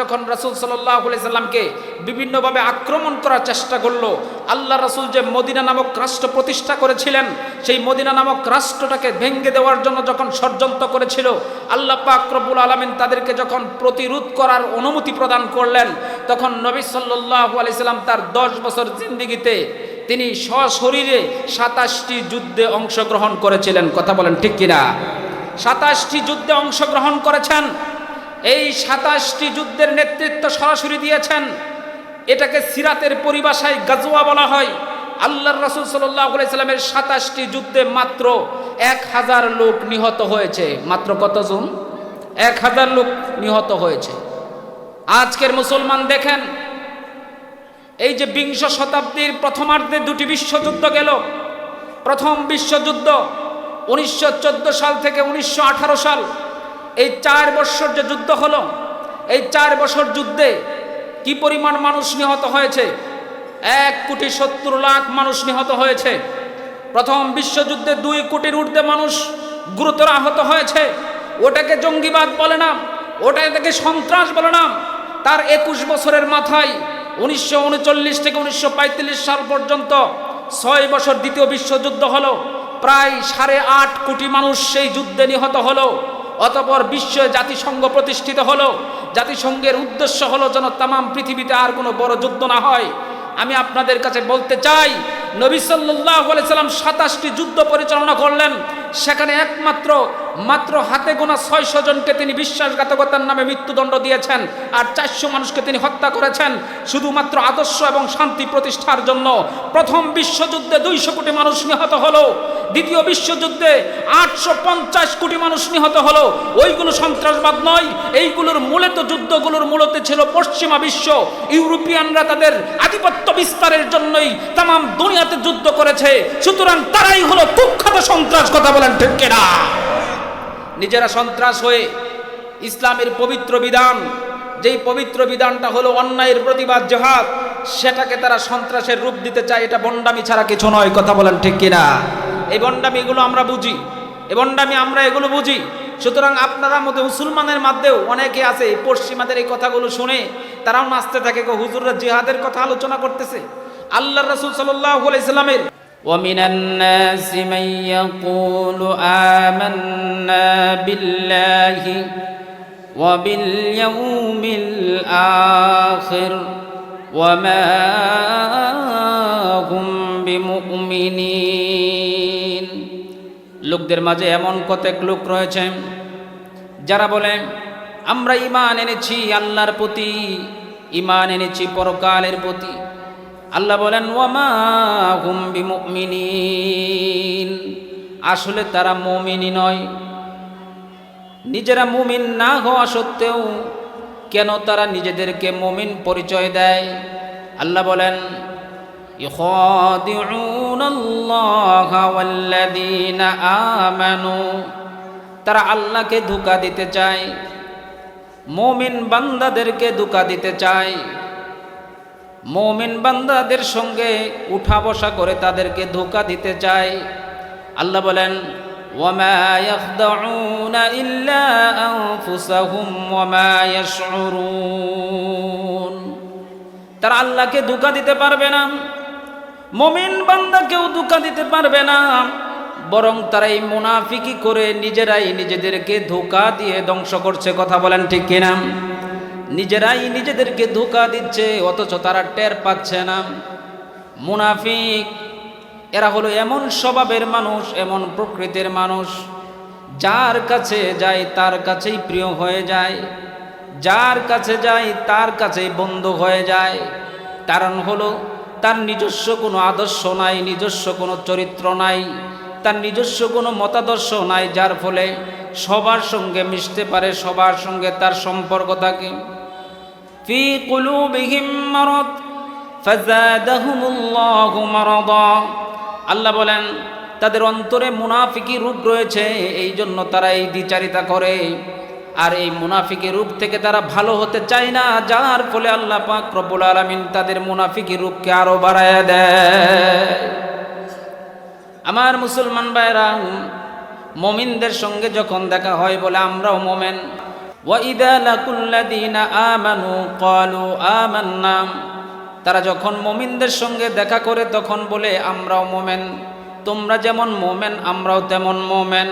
যখন রাসূল সাল্লামকে বিভিন্নভাবে আক্রমণ করার চেষ্টা করল, আল্লাহ রাসূল যে মদিনা নামক রাষ্ট্র প্রতিষ্ঠা করেছিলেন, সেই মদিনা নামক রাষ্ট্রটাকে ভেঙে দেওয়ার জন্য যখন ষড়যন্ত্র করেছিল, আল্লাহ পাক রব্বুল আলামিন তাদেরকে যখন প্রতিরোধ করার অনুমতি প্রদান করলেন, তখন নবী সাল্লাল্লাহু আলাইহি সাল্লাম তার 10 বছর জিন্দেগিতে তিনি সশরীরে সাতাশটি যুদ্ধে অংশগ্রহণ করেছিলেন। কথা বলেন ঠিক কিনা? সাতাশটি যুদ্ধে অংশগ্রহণ করেছেন। এই সাতাশটি যুদ্ধের নেতৃত্ব সরাসরি দিয়েছেন। এটাকে সিরাতের পরিভাষায় গাজোয়া বলা হয়। আল্লাহর রসুল সাল্লামের সাতাশটি যুদ্ধে মাত্র এক হাজার লোক নিহত হয়েছে। মাত্র কতজন এক হাজার লোক নিহত হয়েছে। আজকের মুসলমান দেখেন, এই যে বিংশ শতাব্দীর প্রথমার্ধে দুটি বিশ্বযুদ্ধ গেল। প্রথম বিশ্বযুদ্ধ উনিশশো চোদ্দ সাল থেকে উনিশশো আঠারো সাল। এই চার বছর যে যুদ্ধ হলো, এই চার বছর যুদ্ধে কি পরিমাণ মানুষ নিহত হয়েছে? এক কোটি সত্তর লাখ মানুষ নিহত হয়েছে। প্রথম বিশ্বযুদ্ধে দুই কোটির ঊর্ধ্বে মানুষ গুরুতর আহত হয়েছে। ওটাকে জঙ্গিবাদ বলে না ওটাকে সন্ত্রাস বলে না তার একুশ বছরের মাথায় উনিশশো উনচল্লিশ থেকে উনিশশো পঁয়তাল্লিশ সাল পর্যন্ত ছয় বছর দ্বিতীয় বিশ্বযুদ্ধ হলো। প্রায় সাড়ে আট কোটি মানুষ সেই যুদ্ধে নিহত হলো। অতপর বিশ্ব জাতিসংঘ প্রতিষ্ঠিত হলো। জাতিসংঘের উদ্দেশ্য হলো যেন তামাম পৃথিবীতে আর কোনো বড় যুদ্ধ না হয়। আমি আপনাদের কাছে বলতে চাই, নবী সাল্লাল্লাহু সাল্লাম সাতাশটি যুদ্ধ পরিচালনা করলেন। সেখানে একমাত্র, মাত্র হাতে গোনা ছয়শো জনকে তিনি বিশ্বাসঘাতকতার নামে মৃত্যুদণ্ড দিয়েছেন আর চারশো মানুষকে তিনি হত্যা করেছেন। শুধুমাত্র আদর্শ এবং শান্তি প্রতিষ্ঠার জন্য প্রথম বিশ্বযুদ্ধে দুইশো কোটি মানুষ নিহত হলো। দ্বিতীয় বিশ্বযুদ্ধে আটশো পঞ্চাশ কোটি মানুষ নিহত হলো। ওইগুলো সন্ত্রাসবাদ নয়, এইগুলোর মূলত যুদ্ধগুলোর মূলত ছিল পশ্চিমা বিশ্ব। ইউরোপিয়ানরা তাদের আধিপত্য বিস্তারের জন্যই তাম দুনিয়াতে যুদ্ধ করেছে। সুতরাং তারাই হলো কুখ্যাত সন্ত্রাস, কথা বলেন ঠিক কিনা? নিজেরা সন্ত্রাস হয়ে ইসলামের পবিত্র বিধান, যেই পবিত্র বিধানটা হলো অন্যায়ের প্রতিবাদ, জেহাদ, সেটাকে তারা সন্ত্রাসের রূপ দিতে চায়, এটা বন্ডামি ছাড়া কিছু নয়, কথা বলেন ঠিক কিনা? এই বন্ডামি এগুলো আমরা বুঝি এই বন্ডামি আমরা এগুলো বুঝি সুতরাং আপনারা মধ্যে মুসলমানের মধ্যেও অনেকে আছে এই পশ্চিমাদের এই কথাগুলো শুনে তারাও নাচতে থাকে গো হুজুররা জিহাদের কথা আলোচনা করতেছে আল্লাহ রসুল সাল্লাহ আলাইসাল্লামের ومن الناس من يقول آمنا بالله وباليوم الآخر وما هم بمؤمنين লোকদের মাঝে এমন কতক লোক রয়েছে, যারা বলে, আমরা ইমান এনেছি আল্লাহর প্রতি ইমান এনেছি পরকালের প্রতি। আল্লাহ বলেন, ওয়ামা আসলে তারা মমিনি নয়। নিজেরা মুমিন না হওয়া সত্ত্বেও কেন তারা নিজেদেরকে মমিন পরিচয় দেয়? আল্লাহ বলেন ইহ الله والذين آمنوا তারা আল্লাহকে ধোকা দিতে চায় মুমিন বান্দাদেরকে ধোকা দিতে চায় মুমিন বান্দাদের সঙ্গে উঠা বসা করে তাদেরকে ধোকা দিতে চায় আল্লাহ বলেন وما يخدعون إلا أنفسهم وما يشعرون তারা আল্লাহকে ধোকা দিতে পারবে না মমিন বান্দা কেউ ধোকা দিতে পারবে না। বরং তারা এই মুনাফিকি করে নিজেরাই নিজেদেরকে ধোকা দিয়ে ধ্বংস করছে, কথা বলেন ঠিক কিনা? নিজেরাই নিজেদেরকে ধোকা দিচ্ছে, অথচ তারা টের পাচ্ছে না। মুনাফিক, এরা হলো এমন স্বভাবের মানুষ, এমন প্রকৃতির মানুষ। যার কাছে যায়, তার কাছেই প্রিয় হয়ে যায়। যার কাছে যায়, তার কাছেই বন্ধু হয়ে যায়। কারণ হলো তার নিজস্ব কোনো আদর্শ নাই, নিজস্ব কোনো চরিত্র নাই, তার নিজস্ব কোনো মতাদর্শ নাই, যার ফলে সবার সঙ্গে মিশতে পারে, সবার সঙ্গে তার সম্পর্ক থাকে। আল্লাহ বলেন, তাদের অন্তরে মুনাফিকি রূপ রয়েছে এই জন্য তারা এই দ্বিচারিতা করে। আর এই মুনাফিকের রূপ থেকে তারা ভালো হতে চায় না, যার ফলে আল্লাহ পাক রব্বুল আলমিন তাদের মুনাফিকের রূপকে আরও বাড়ায় দেয়। আমার মুসলমান ভাইরা, মমিনদের সঙ্গে যখন দেখা হয় বলে আমরাও মোমেন। ওয়াইদা লাকুল্লাদিন আমানু কলু আমান্নাম তারা যখন মমিনদের সঙ্গে দেখা করে তখন বলে, আমরাও মোমেন। তোমরা যেমন মোমেন, আমরাও তেমন মোমেন।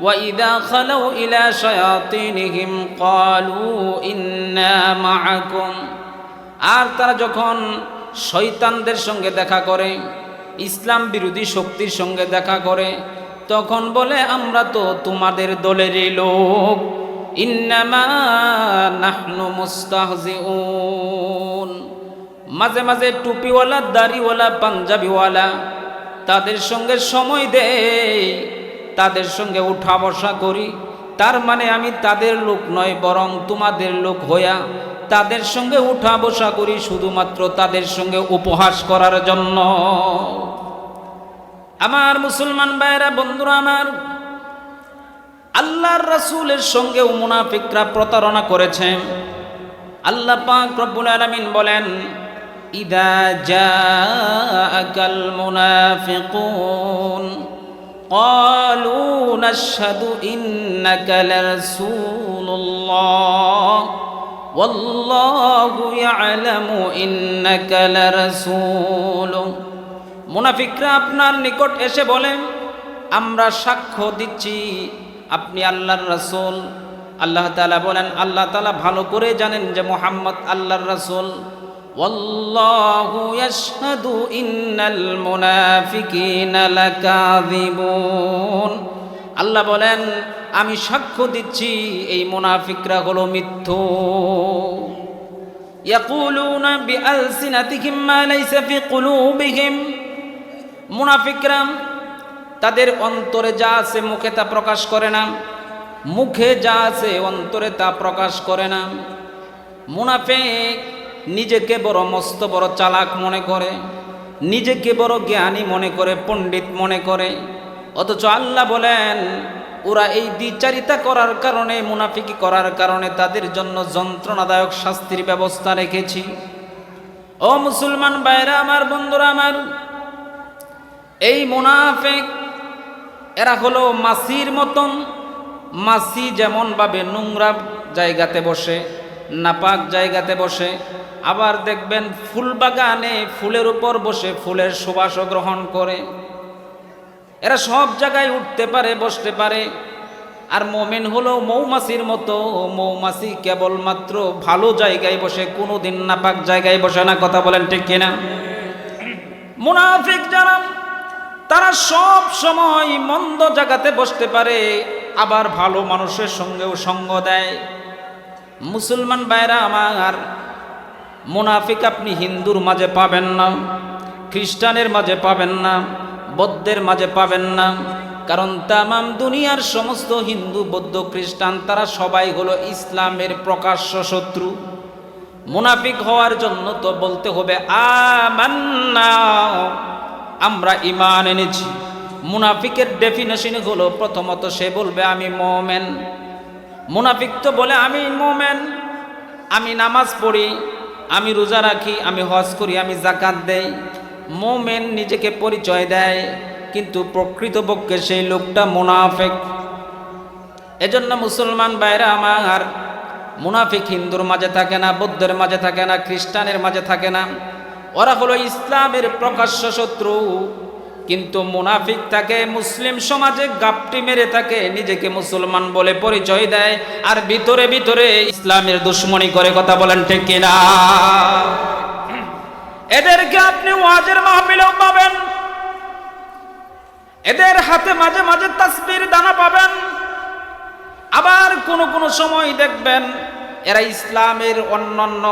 وإذا خلوا إلى شياطينهم قالوا إنا معكم আর তারা যখন শয়তানদের সঙ্গে দেখা করে ইসলাম বিরোধী শক্তির সঙ্গে দেখা করে তখন বলে আমরা তো তোমাদের দলেরই লোক ইন্নামা নাহনু মুস্তাহজিউন মাঝে মাঝে টুপিওয়ালা দাড়িওয়ালা পাঞ্জাবিওয়ালা তাদের সঙ্গে সময় দেই তাদের সঙ্গে উঠা বসা করি। তার মানে আমি তাদের লোক নয়, বরং তোমাদের লোক হইয়া তাদের সঙ্গে উঠা বসা করি শুধুমাত্র তাদের সঙ্গে উপহাস করার জন্য। আমার মুসলমান ভাইয়েরা, বন্ধুরা আমার, আল্লাহর রাসূলের সঙ্গেও মুনাফিকরা প্রতারণা করেছে আল্লাহ পাক রব্বুল আলামিন বলেন, ইদা জাআকাল মুনাফিকুন। قالوا نشهد إنك لرسول الله والله يعلم إنك لرسول মুনাফিকরা আপনার নিকট এসে বলে আমরা সাক্ষ্য দিচ্ছি আপনি আল্লাহর রাসূল আল্লাহ তাআলা বলেন আল্লাহ তাআলা ভালো করে জানেন যে মোহাম্মদ আল্লাহর রাসূল ওয়াল্লাহু ইয়াশহাদু ইন্নাল মুনাফিকিনা লাকাযিবুন। আল্লাহ বলেন, আমি সাক্ষ্য দিচ্ছি, এই মুনাফিকরা হলো মিথ্যু। ইয়াকুলুনা বিআলসিনাতিহিম মা লাইসা ফি কুলুবিহিম। মুনাফিকরা তাদের অন্তরে যা আছে মুখে তা প্রকাশ করে না। মুখে যা আছে অন্তরে তা প্রকাশ করে না। মুনাফিক নিজেকে বড় মস্ত, বড় চালাক মনে করে, নিজেকে বড় জ্ঞানী মনে করে, পণ্ডিত মনে করে। অথচ আল্লাহ বলেন, ওরা এই দ্বিচারিতা করার কারণে, মুনাফিকি করার কারণে তাদের জন্য যন্ত্রণাদায়ক শাস্তির ব্যবস্থা রেখেছি। ও মুসলমান বাইরা আমার বন্ধুরা, আমার, এই মুনাফেক, এরা হলো মাসির মতন, মাসি যেমনভাবে নোংরা জায়গাতে বসে, নাপাক জায়গাতে বসে আবার দেখবেন ফুল বাগানে ফুলের উপর বসে ফুলের সুবাসও গ্রহণ করে। এরা সব জায়গায় উঠতে পারে, বসতে পারে। আর মোমেন হলো মৌমাছির মতো। মৌমাছি কেবলমাত্র ভালো জায়গায় বসে, কোনোদিন নাপাক জায়গায় বসে না, কথা বলেন ঠিক কিনা? মুনাফিক যারা, তারা সব সময় মন্দ জায়গাতে বসতে পারে, আবার ভালো মানুষের সঙ্গেও সঙ্গ দেয়। মুসলমান ভাইরা আমার মুনাফিক আপনি হিন্দুর মাঝে পাবেন না, খ্রিস্টানের মাঝে পাবেন না, বৌদ্ধের মাঝে পাবেন না। কারণ তামাম দুনিয়ার সমস্ত হিন্দু, বৌদ্ধ, খ্রিস্টান, তারা সবাই হলো ইসলামের প্রকাশ্য শত্রু। মুনাফিক হওয়ার জন্য তো বলতে হবে আমরা ইমান এনেছি। মুনাফিকের ডেফিনেশন হলো প্রথমত সে বলবে, আমি মোমেন। মুনাফিক তো বলে, আমি মোমেন, আমি নামাজ পড়ি। আমি রোজা রাখি, আমি হজ করি, আমি জাকাত দেই। মোমেন নিজেকে পরিচয় দেয়, কিন্তু প্রকৃতপক্ষে সেই লোকটা মুনাফেক। এজন্য মুসলমান বাইরা আমার, মুনাফিক হিন্দুর মাঝে থাকে না, বৌদ্ধের মাঝে থাকে না, খ্রিস্টানের মাঝে থাকে না। ওরা হলো ইসলামের প্রকাশ্য শত্রু। কিন্তু মুনাফিক তাকে মুসলিম সমাজে গাপটি মেরে থাকে নিজেকে মুসলমান বলে পরিচয় দেয় আর ভিতরে ভিতরে ইসলামের দুশ্মনী করে কথা বলেন ঠিক কিনা? এদেরকে আপনি ওয়াজের মাহফিলেও পাবেন। এদের হাতে মাঝে মাঝে তাসবির দানা পাবেন। আবার কোন কোন সময় দেখবেন এরা ইসলামের অন্যান্য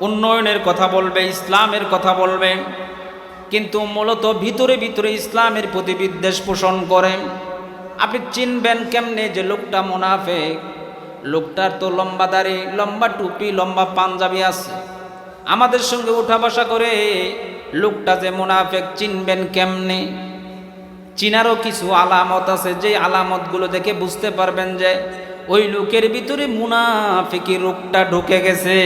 উন্নয়নের কথা বলবে, ইসলামের কথা বলবে। কিন্তু মূলত ভিতরে ভিতরে ইসলামের প্রতি বিদ্বেষ পোষণ করে। আপনি চিনবেন কেমনে যে লোকটা মুনাফেক। লোকটার তো লম্বা দাড়ি, লম্বা টুপি, লম্বা পাঞ্জাবি আছে। আমাদের সঙ্গে উঠা বসা করে লোকটা যে মুনাফেক, চিনবেন কেমনে? চিনারও কিছু আলামত আছে, যে আলামতগুলো দেখে বুঝতে পারবেন যে ওই লোকের ভিতরে মুনাফিকি রোগটা ঢুকে গেছে।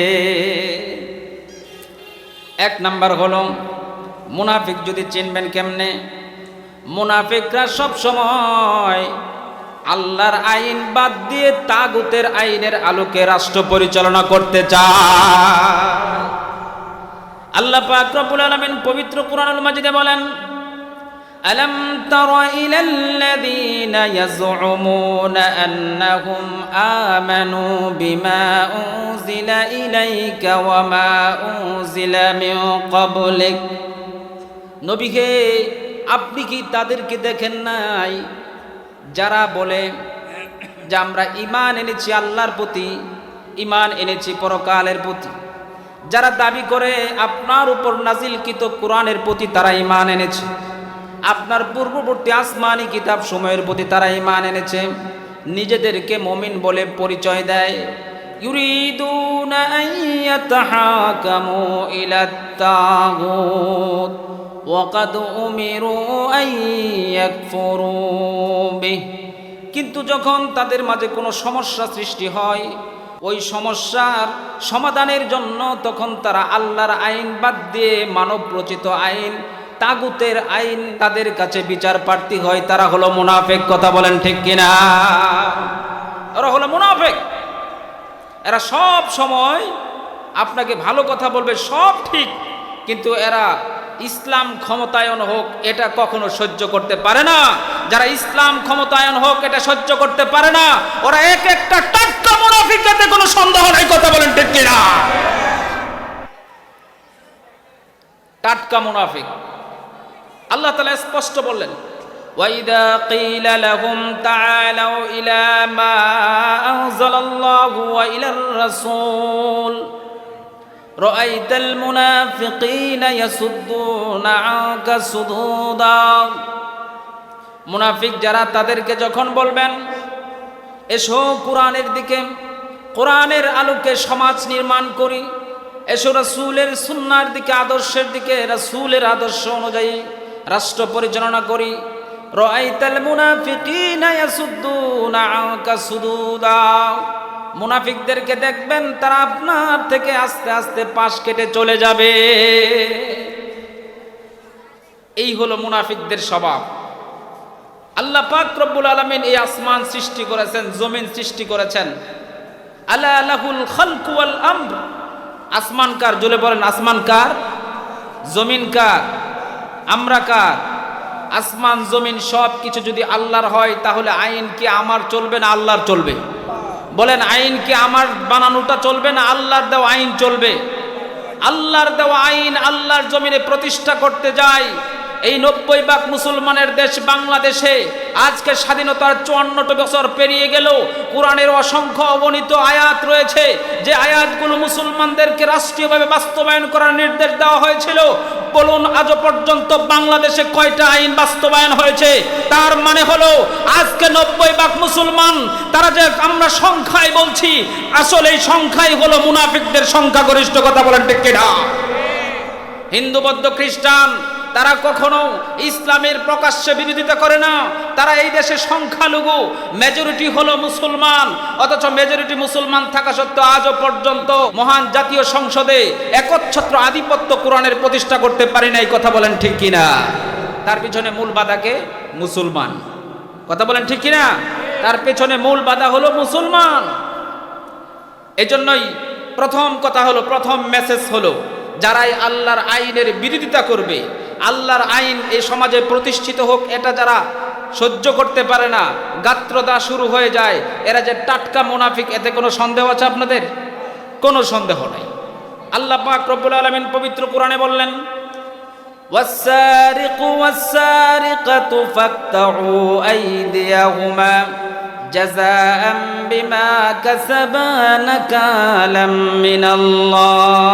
এক নাম্বার হলো মুনাফিক যদি চিনবেন কেমনে মুনাফিকরা সব সময় আল্লাহর আইন বাদ দিয়ে তাগুতের আইনের আলোকে রাষ্ট্র পরিচালনা করতে চায় আল্লাহ পাক রব্বুল আলামিন পবিত্র কোরআনুল মাজিদে বলেন ألم تر إلى الذين يزعمون أنهم آمنوا بما أنزل إليك وما أنزل من قبلك নবীকে, আপনি কি তাদেরকে দেখেন নাই? যারা বলে যে আমরা ইমান এনেছি আল্লাহর প্রতি ইমান এনেছি পরকালের প্রতি। যারা দাবি করে আপনার উপর নাজিলকৃত কোরআনের প্রতি তারা ইমান এনেছে। আপনার পূর্ববর্তী আসমানি কিতাব সময়ের প্রতি তারা ইমান এনেছে। নিজেদেরকে মমিন বলে পরিচয় দেয়। ইউরিদুনা তাগুত। ওয়াকাদ উমিরু বিহ। কিন্তু যখন তাদের মাঝে কোনো সমস্যা সৃষ্টি হয়, ওই সমস্যার সমাধানের জন্য তখন তারা আল্লাহর আইন বাদ দিয়ে মানব রচিত আইন, তাগুতের আইন তাদের কাছে বিচার প্রার্থী হয়। তারা হলো মুনাফেক, কথা বলেন ঠিক কিনা? ওরা হলো মুনাফেক। এরা সব সময় আপনাকে ভালো কথা বলবে, সব ঠিক। কিন্তু এরা ইসলাম ক্ষমতায়ন হোক এটা কখনো সহ্য করতে পারে না যারা ইসলাম ক্ষমতায়ন হোক এটা সহ্য করতে পারে না ওরা এক একটা টাটকা মুনাফিক যাতে কোনো সন্দেহ নাই কথা বলেন ঠিক কিনা টাটকা মুনাফিক আল্লাহ তালা স্পষ্ট বললেন وإذا قيل لهم تعالوا إلى ما أنزل الله وإلى الرسول رأيت المنافقين يصدون عنك صدودا মুনাফিক যারা তাদেরকে যখন বলবেন এসো কোরআনের দিকে কোরআনের আলোকে সমাজ নির্মাণ করি এসো রাসূলের সুন্নার দিকে আদর্শের দিকে রাসূলের আদর্শ অনুযায়ী রাষ্ট্র পরিচালনা করি রাআইতাল মুনাফিকিনা ইয়াসুদ্দুনা আনকা সুদুদা মুনাফিকদেরকে দেখবেন, তারা আপনার থেকে আস্তে আস্তে পাশ কেটে চলে যাবে। এই হলো মুনাফিকদের স্বভাব। আল্লাহ পাক রব্বুল আলামিন এই আসমান সৃষ্টি করেছেন, জমিন সৃষ্টি করেছেন। আল্লাহ লাহুল খালকু ওয়াল আমর। আসমান কার? জলে বলেন, আসমান কার? জমিন কার? আমরা কার? আসমান, জমিন সব কিছু যদি আল্লাহর হয়, তাহলে আইন কি আমার চলবে না আল্লাহর চলবে? বলেন, আইন কি আমার বানানোটা চলবে না আল্লাহর দেওয়া আইন চলবে? আল্লাহর দেওয়া আইন আল্লাহর জমিনে প্রতিষ্ঠা করতে যায়। এই নব্বই ভাগ মুসলমানের দেশ বাংলাদেশে আজকে স্বাধীনতার চুয়ান্নটা বছর পেরিয়ে গেল কোরআনের অসংখ্য অবনীত আয়াত রয়েছে। যে আয়াতগুলো মুসলমানদেরকে রাষ্ট্রীয়ভাবে বাস্তবায়ন করার নির্দেশ দেওয়া হয়েছিল। বলুন, আজও পর্যন্ত বাংলাদেশে কয়টা আইন বাস্তবায়ন হয়েছে? তার মানে হলো, আজকে নব্বই ভাগ মুসলমান, তারা যে আমরা সংখ্যায় বলছি, আসলে এই সংখ্যাই হলো মুনাফিকদের সংখ্যাগরিষ্ঠ কথা বলেন কিনা? হিন্দু, বৌদ্ধ, খ্রিস্টান তারা কখনো ইসলামের প্রকাশ্যে বিরোধিতা করে না। তারা এই দেশে সংখ্যালঘু মেজরিটি হলো মুসলমান, অথচ মেজরিটি মুসলমান থাকা সত্ত্বেও আজও পর্যন্ত মহান জাতীয় সংসদে একচ্ছত্র আধিপত্য কোরআনের প্রতিষ্ঠা করতে পারি না এই কথা বলেন ঠিক কিনা? তার পিছনে মূল বাধাকে মুসলমান। কথা বলেন ঠিক কিনা? তার পেছনে মূল বাধা হলো মুসলমান। এজন্যই প্রথম কথা হলো, প্রথম মেসেজ হলো, যারাই আল্লাহর আইনের বিরোধিতা করবে আল্লাহর আইন এই সমাজে প্রতিষ্ঠিত হোক এটা যারা সহ্য করতে পারে না গাত্রদা শুরু হয়ে যায় এরা যে টাটকা মুনাফিক এতে কোনো সন্দেহ আছে আপনাদের কোনো সন্দেহ নাই আল্লাহ পাক রব্বুল আলামিন পবিত্র কোরআনে বললেন والسارق والسارقة فاقطعوا أيديهما جزاء بما كسبا نكالا من الله